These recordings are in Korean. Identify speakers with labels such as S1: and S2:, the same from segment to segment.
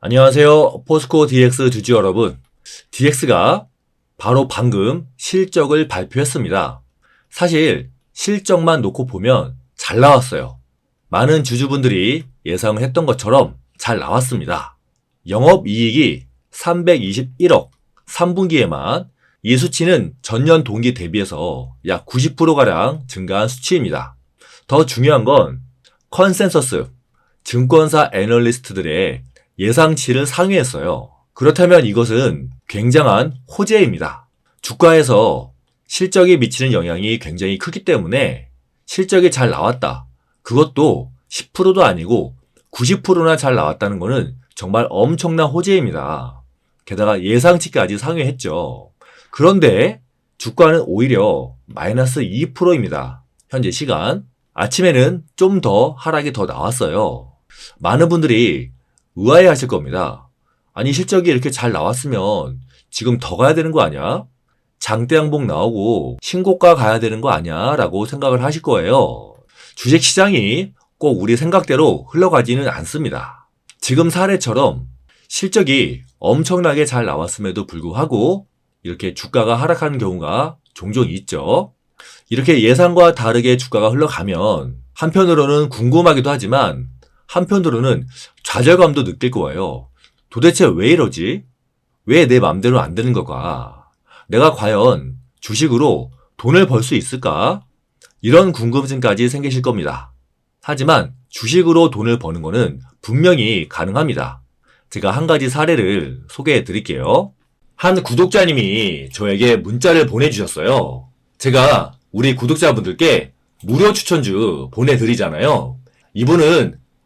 S1: 안녕하세요. 포스코 DX 주주 여러분. DX가 바로 방금 실적을 발표했습니다. 사실 실적만 놓고 보면 잘 나왔어요. 많은 주주분들이 예상을 했던 것처럼 잘 나왔습니다. 영업 이익이 321억, 3분기에만 이 수치는 전년 동기 대비해서 약 90%가량 증가한 수치입니다. 더 중요한 건 컨센서스, 증권사 애널리스트들의 예상치를 상회했어요. 그렇다면 이것은 굉장한 호재입니다. 주가에서 실적이 미치는 영향이 굉장히 크기 때문에 실적이 잘 나왔다. 그것도 10%도 아니고 90%나 잘 나왔다는 것은 정말 엄청난 호재입니다. 게다가 예상치까지 상회했죠. 그런데 주가는 오히려 마이너스 2%입니다. 현재 시간. 아침에는 좀 더 하락이 더 나왔어요. 많은 분들이 의아해 하실 겁니다. 아니, 실적이 이렇게 잘 나왔으면 지금 더 가야 되는 거 아니야? 장대 양봉 나오고 신고가 가야 되는 거 아니야? 라고 생각을 하실 거예요. 주식 시장이 꼭 우리 생각대로 흘러가지는 않습니다. 지금 사례처럼 실적이 엄청나게 잘 나왔음에도 불구하고 이렇게 주가가 하락하는 경우가 종종 있죠. 이렇게 예상과 다르게 주가가 흘러가면 한편으로는 궁금하기도 하지만 한편으로는 좌절감도 느낄 거예요. 도대체 왜 이러지? 왜내 맘대로 안 되는 거가? 내가 과연 주식으로 돈을 벌 수 있을까? 이런 궁금증까지 생기실 겁니다. 하지만 주식으로 돈을 버는 거는 분명히 가능합니다. 제가 한 가지 사례를 소개해 드릴게요. 한 구독자님이 저에게 문자를 보내주셨어요. 제가 우리 구독자분들께 무료 추천주 보내드리잖아요. 이분은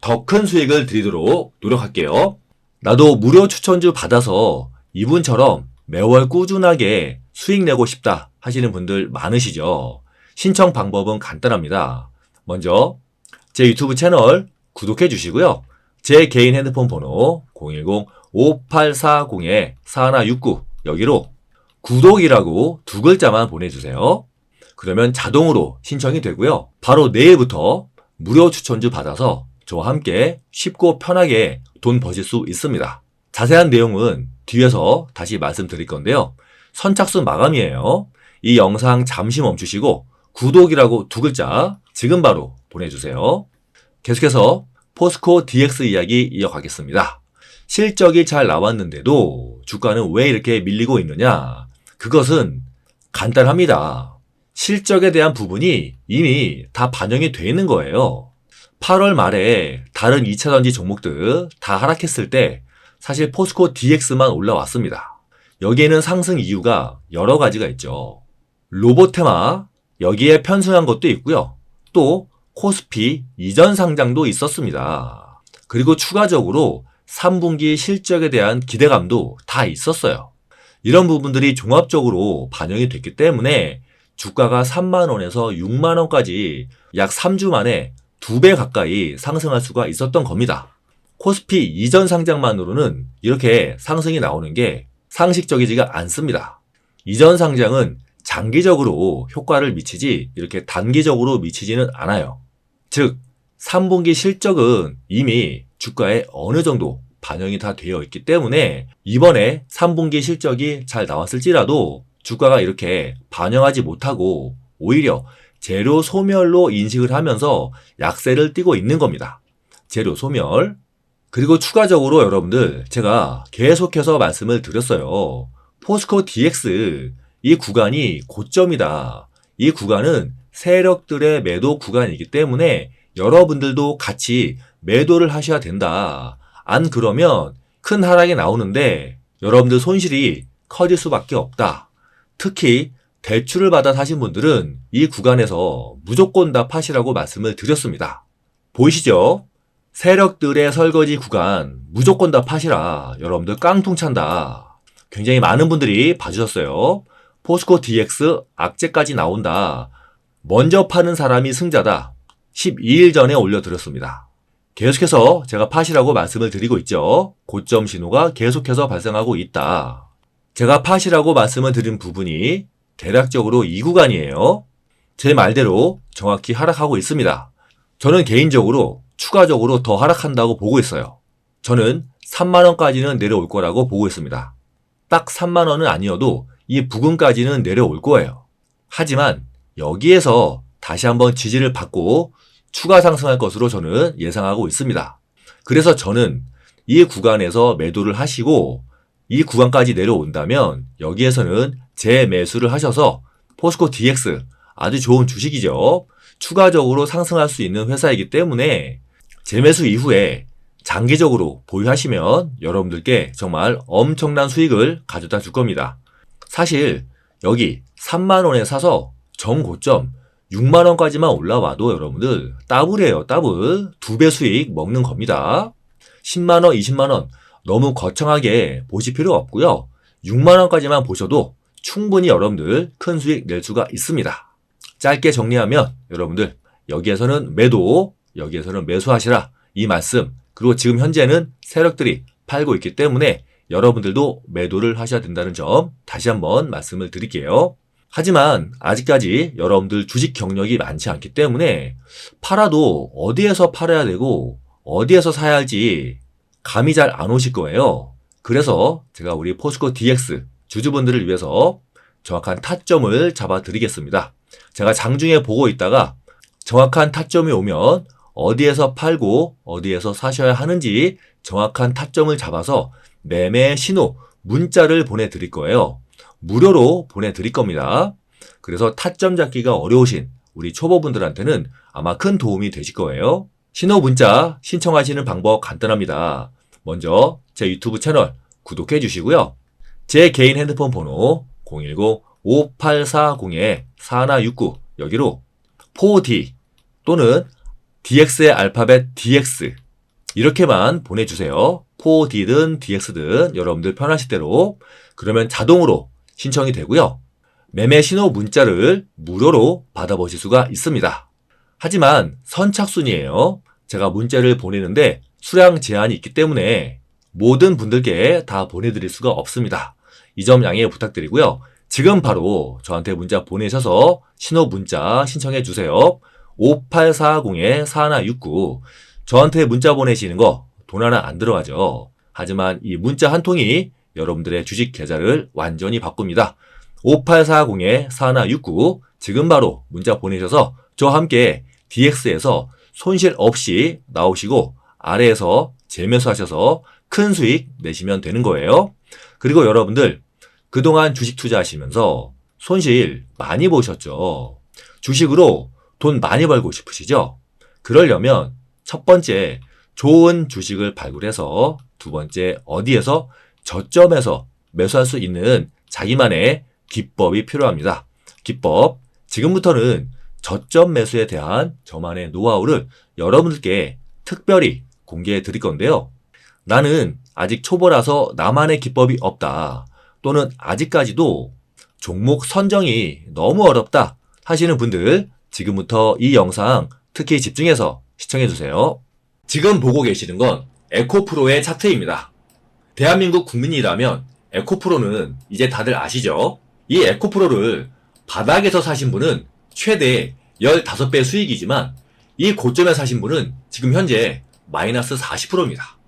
S1: 더 큰 수익을 드리도록 노력할게요. 나도 무료 추천주 받아서 이분처럼 매월 꾸준하게 수익 내고 싶다 하시는 분들 많으시죠? 신청 방법은 간단합니다. 먼저 제 유튜브 채널 구독해 주시고요. 제 개인 핸드폰 번호 010-5840-4169 여기로 구독이라고 두 글자만 보내주세요. 그러면 자동으로 신청이 되고요. 바로 내일부터 무료 추천주 받아서 저와 함께 쉽고 편하게 돈 버실 수 있습니다. 자세한 내용은 뒤에서 다시 말씀드릴 건데요. 선착순 마감이에요. 이 영상 잠시 멈추시고 구독이라고 두 글자 지금 바로 보내주세요. 계속해서 포스코 DX 이야기 이어가겠습니다. 실적이 잘 나왔는데도 주가는 왜 이렇게 밀리고 있느냐? 그것은 간단합니다. 실적에 대한 부분이 이미 다 반영이 돼 있는 거예요. 8월 말에 다른 2차 전지 종목들 다 하락했을 때 사실 포스코 DX만 올라왔습니다. 여기에는 상승 이유가 여러 가지가 있죠. 로보테마 여기에 편승한 것도 있고요. 또 코스피 이전 상장도 있었습니다. 그리고 추가적으로 3분기 실적에 대한 기대감도 다 있었어요. 이런 부분들이 종합적으로 반영이 됐기 때문에 주가가 3만 원에서 6만 원까지 약 3주 만에 2배 가까이 상승할 수가 있었던 겁니다. 코스피 이전 상장만으로는 이렇게 상승이 나오는 게 상식적이지가 않습니다. 이전 상장은 장기적으로 효과를 미치지 이렇게 단기적으로 미치지는 않아요. 즉, 3분기 실적은 이미 주가에 어느 정도 반영이 다 되어 있기 때문에 이번에 3분기 실적이 잘 나왔을지라도 주가가 이렇게 반영하지 못하고 오히려 재료 소멸로 인식을 하면서 약세를 띠고 있는 겁니다. 재료 소멸. 그리고 추가적으로 여러분들 제가 계속해서 말씀을 드렸어요. 포스코 DX 이 구간이 고점이다. 이 구간은 세력들의 매도 구간이기 때문에 여러분들도 같이 매도를 하셔야 된다. 안 그러면 큰 하락이 나오는데 여러분들 손실이 커질 수밖에 없다. 특히 대출을 받아 사신 분들은 이 구간에서 무조건 다 파시라고 말씀을 드렸습니다. 보이시죠? 세력들의 설거지 구간 무조건 다 파시라. 여러분들 깡통 찬다. 굉장히 많은 분들이 봐주셨어요. 포스코 DX 악재까지 나온다. 먼저 파는 사람이 승자다. 12일 전에 올려드렸습니다. 계속해서 제가 팟이라고 말씀을 드리고 있죠. 고점 신호가 계속해서 발생하고 있다. 제가 팟이라고 말씀을 드린 부분이 대략적으로 이 구간이에요. 제 말대로 정확히 하락하고 있습니다. 저는 개인적으로 추가적으로 더 하락한다고 보고 있어요. 저는 3만원까지는 내려올 거라고 보고 있습니다. 딱 3만원은 아니어도 이 부근까지는 내려올 거예요. 하지만 여기에서 다시 한번 지지를 받고 추가 상승할 것으로 저는 예상하고 있습니다. 그래서 저는 이 구간에서 매도를 하시고 이 구간까지 내려온다면 여기에서는 재매수를 하셔서 포스코 DX 아주 좋은 주식이죠. 추가적으로 상승할 수 있는 회사이기 때문에 재매수 이후에 장기적으로 보유하시면 여러분들께 정말 엄청난 수익을 가져다 줄 겁니다. 사실 여기 3만원에 사서 정고점 6만원까지만 올라와도 여러분들 더블이에요 더블 두 배 수익 먹는 겁니다. 10만원 20만원 너무 거창하게 보실 필요 없고요. 6만원까지만 보셔도 충분히 여러분들 큰 수익 낼 수가 있습니다. 짧게 정리하면 여러분들 여기에서는 매도 여기에서는 매수하시라 이 말씀 그리고 지금 현재는 세력들이 팔고 있기 때문에 여러분들도 매도를 하셔야 된다는 점 다시 한번 말씀을 드릴게요. 하지만 아직까지 여러분들 주식 경력이 많지 않기 때문에 팔아도 어디에서 팔아야 되고 어디에서 사야 할지 감이 잘 안 오실 거예요. 그래서 제가 우리 포스코 DX 주주분들을 위해서 정확한 타점을 잡아 드리겠습니다. 제가 장중에 보고 있다가 정확한 타점이 오면 어디에서 팔고 어디에서 사셔야 하는지 정확한 타점을 잡아서 매매 신호 문자를 보내드릴 거예요. 무료로 보내드릴 겁니다. 그래서 타점 잡기가 어려우신 우리 초보분들한테는 아마 큰 도움이 되실 거예요. 신호 문자 신청하시는 방법 간단합니다. 먼저 제 유튜브 채널 구독해 주시고요. 제 개인 핸드폰 번호 010-5840-4169 여기로 4D 또는 DX의 알파벳 DX 이렇게만 보내주세요. 4D든 DX든 여러분들 편하실 대로 그러면 자동으로 신청이 되고요. 매매 신호 문자를 무료로 받아보실 수가 있습니다. 하지만 선착순이에요. 제가 문자를 보내는데 수량 제한이 있기 때문에 모든 분들께 다 보내드릴 수가 없습니다. 이 점 양해 부탁드리고요. 지금 바로 저한테 문자 보내셔서 신호 문자 신청해 주세요. 5840-4169 저한테 문자 보내시는 거 돈 하나 안 들어가죠. 하지만 이 문자 한 통이 여러분들의 주식 계좌를 완전히 바꿉니다. 5840-4169 지금 바로 문자 보내셔서 저와 함께 DX에서 손실 없이 나오시고 아래에서 재매수 하셔서 큰 수익 내시면 되는 거예요. 그리고 여러분들 그동안 주식 투자하시면서 손실 많이 보셨죠. 주식으로 돈 많이 벌고 싶으시죠? 그러려면 첫 번째 좋은 주식을 발굴해서 두 번째 어디에서 저점에서 매수할 수 있는 자기만의 기법이 필요합니다. 기법. 지금부터는 저점 매수에 대한 저만의 노하우를 여러분들께 특별히 공개해 드릴 건데요. 나는 아직 초보라서 나만의 기법이 없다. 또는 아직까지도 종목 선정이 너무 어렵다 하시는 분들 지금부터 이 영상 특히 집중해서 시청해 주세요. 지금 보고 계시는 건 에코프로의 차트입니다. 대한민국 국민이라면 에코프로는 이제 다들 아시죠? 이 에코프로를 바닥에서 사신 분은 최대 15배 수익이지만 이 고점에 사신 분은 지금 현재 마이너스 40%입니다.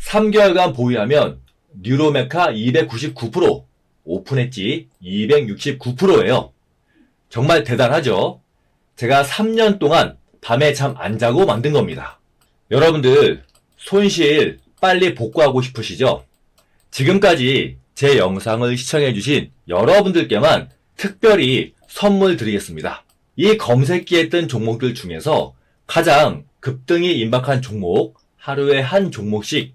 S1: 3개월간 보유하면 뉴로메카 299%, 오픈엣지 269%예요. 정말 대단하죠? 제가 3년 동안 밤에 잠 안 자고 만든 겁니다. 여러분들 손실 빨리 복구하고 싶으시죠? 지금까지 제 영상을 시청해주신 여러분들께만 특별히 선물 드리겠습니다. 이 검색기에 뜬 종목들 중에서 가장 급등이 임박한 종목 하루에 한 종목씩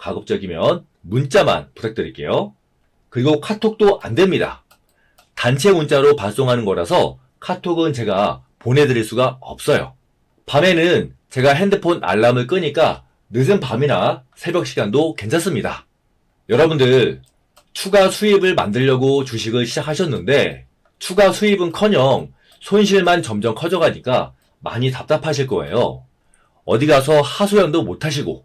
S1: 가급적이면 문자만 부탁드릴게요. 그리고 카톡도 안 됩니다. 단체 문자로 발송하는 거라서 카톡은 제가 보내드릴 수가 없어요. 밤에는 제가 핸드폰 알람을 끄니까 늦은 밤이나 새벽 시간도 괜찮습니다. 여러분들 추가 수입을 만들려고 주식을 시작하셨는데 추가 수입은 커녕 손실만 점점 커져가니까 많이 답답하실 거예요. 어디 가서 하소연도 못 하시고